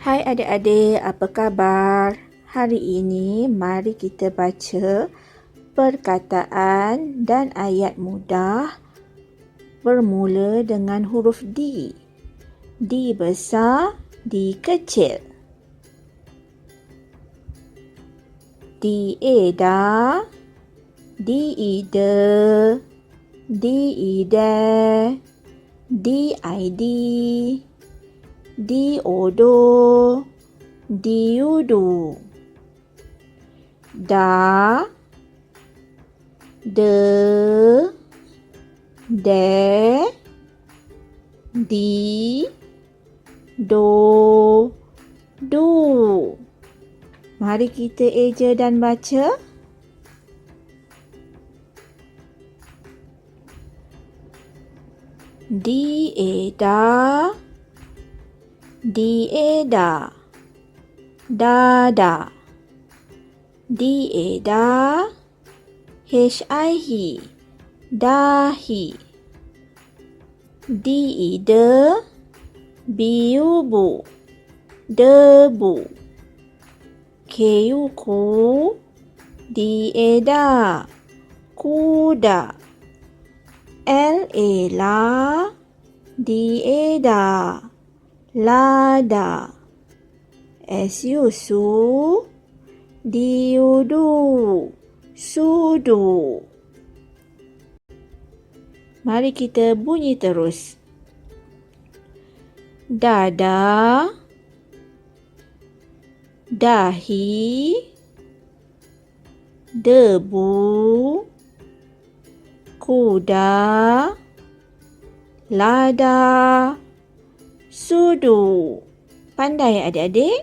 Hai adik-adik, apa khabar? Hari ini mari kita baca perkataan dan ayat mudah bermula dengan huruf D. D besar, D kecil. D eda, D ide, D ide, D id, D odo, D udu. Da, de, de, di, do, do. Mari kita eja dan baca. Di eda, di eda, dada. Di eda, h i. Hi, dahi. Di ide, biubu, debu. Keyuku, di eda, kuda. L ela, di eda, lada. S yusu, di udu, sudu. Mari kita bunyi terus. Dada, dahi, debu, kuda, lada, sudu. Pandai adik-adik?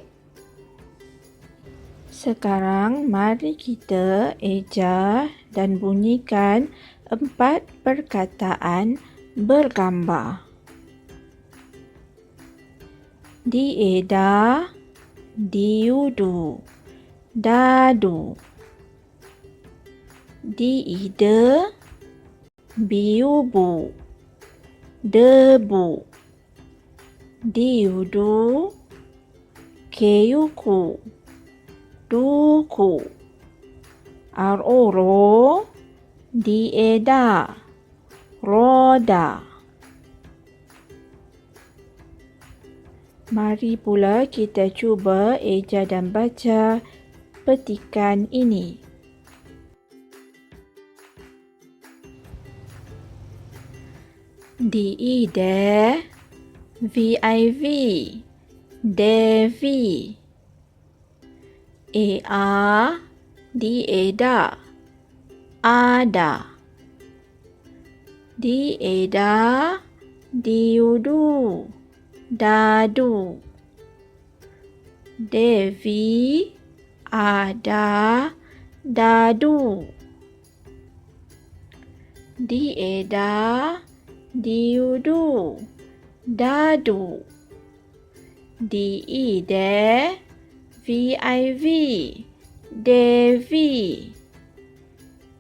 Sekarang mari kita eja dan bunyikan empat perkataan bergambar. Dieda, diudu, dadu. Diide, biubu, debu. Diudu, keyuku, duku. Aroro, dieda, roda. Mari pula kita cuba eja dan baca petikan ini. D-E-D V-I-V Devi A-A D-E-Da Ada D-E-Da Diudu Dadu Devi Ada Dadu D-E-Da diudu, dadu. D-E-D, V-I-V, Devi.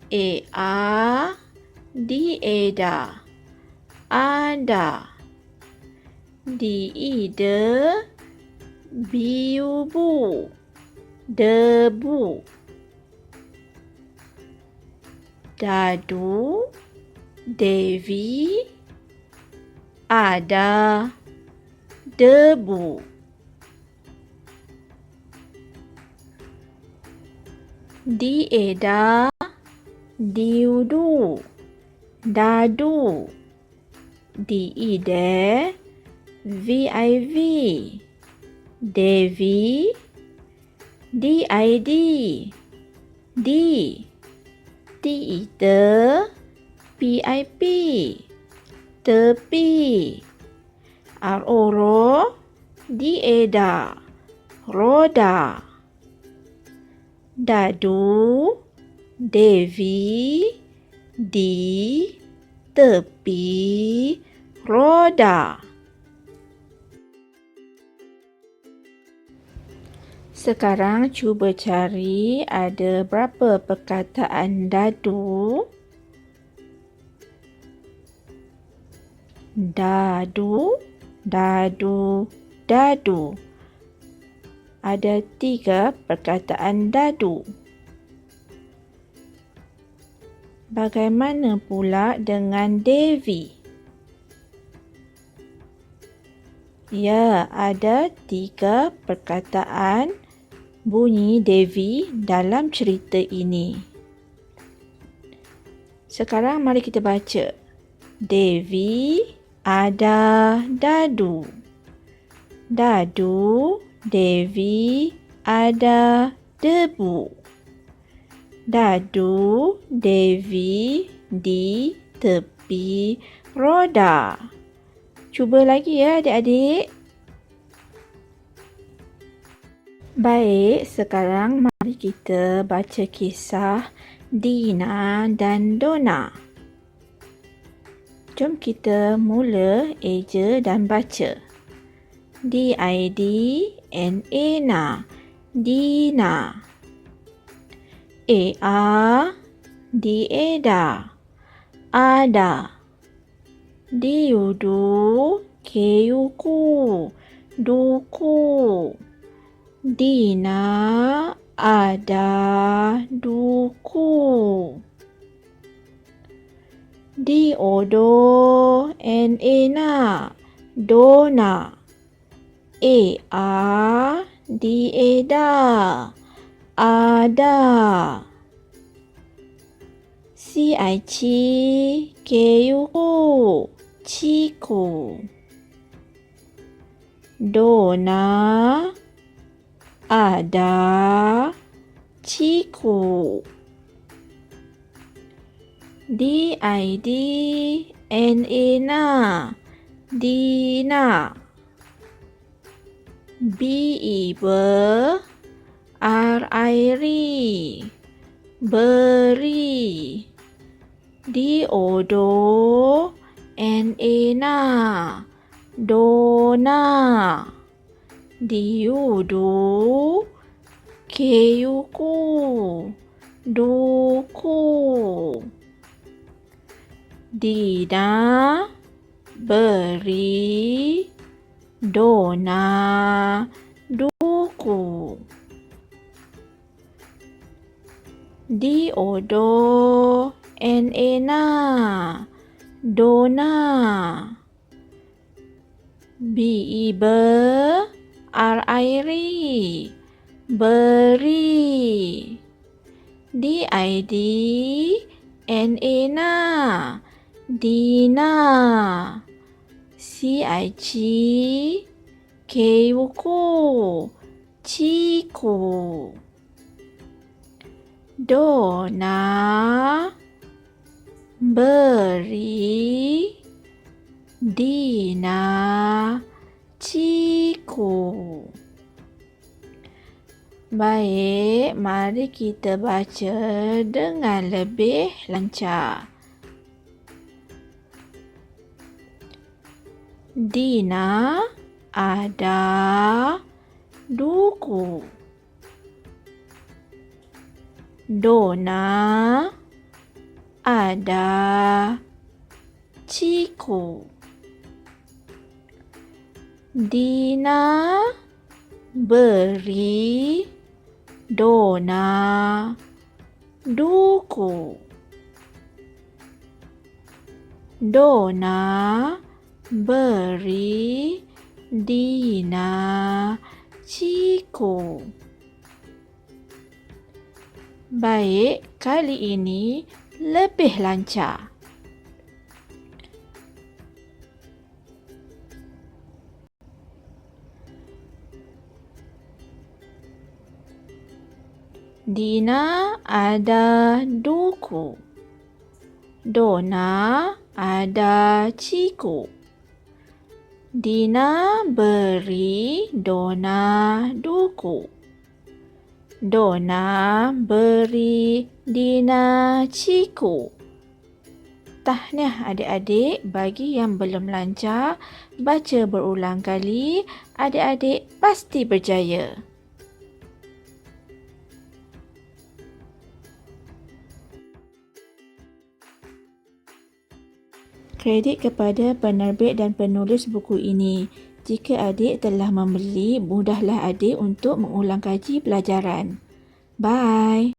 A-A, D-E-Da, ada. D-E-D, biubu, debu. Dadu, Devi, ada debu. Dieda, diudu, dadu. Diide, VIV, Devi, DID, D, Diide, PIP tepi. Aroro dieda roda. Dadu Devi di tepi roda. Sekarang cuba cari ada berapa perkataan dadu. Dadu, dadu, dadu. ada tiga perkataan dadu. Bagaimana pula dengan Devi? Ya, ada tiga perkataan bunyi Devi dalam cerita ini. Sekarang mari kita baca. Devi ada dadu. Dadu, Devi ada debu. Dadu, Devi di tepi roda. Cuba lagi ya adik-adik. Baik, sekarang mari kita baca kisah Dina dan Dona. Jom kita mula eja dan baca. D-I-D-N-A-N-A Dina A-A D-A-D-A Ada D-U-D-U K-U-K-U Duku Dina ada duku. Di odo en ena dona. E a di eda ada. Si ai chi ke yu ku chi ku. Dona ada ciku. D I D N A na Dina. B E B R I R beri. D O do N A na dona. Diudu keyuku duku dina beri dona duku diodo enena dona. Bibe R-I-R-I Beri. D-I-D N-A-N-A Dina. C-I-G K-U-K-U Ciku Dona. Beri Dina. Ciku Baik, mari kita baca dengan lebih lancar. Dina ada duku. Dona ada ciku. Dina beri dona duku. Dona beri Dina ciku. Baik, kali ini lebih lancar. Dina ada duku. Dona ada ciku. Dina beri Dona duku. Dona beri Dina ciku. Tahniah adik-adik bagi yang belum lancar baca berulang kali adik-adik pasti berjaya. Kredit kepada penerbit dan penulis buku ini. Jika adik telah membeli, mudahlah adik untuk mengulang kaji pelajaran. Bye.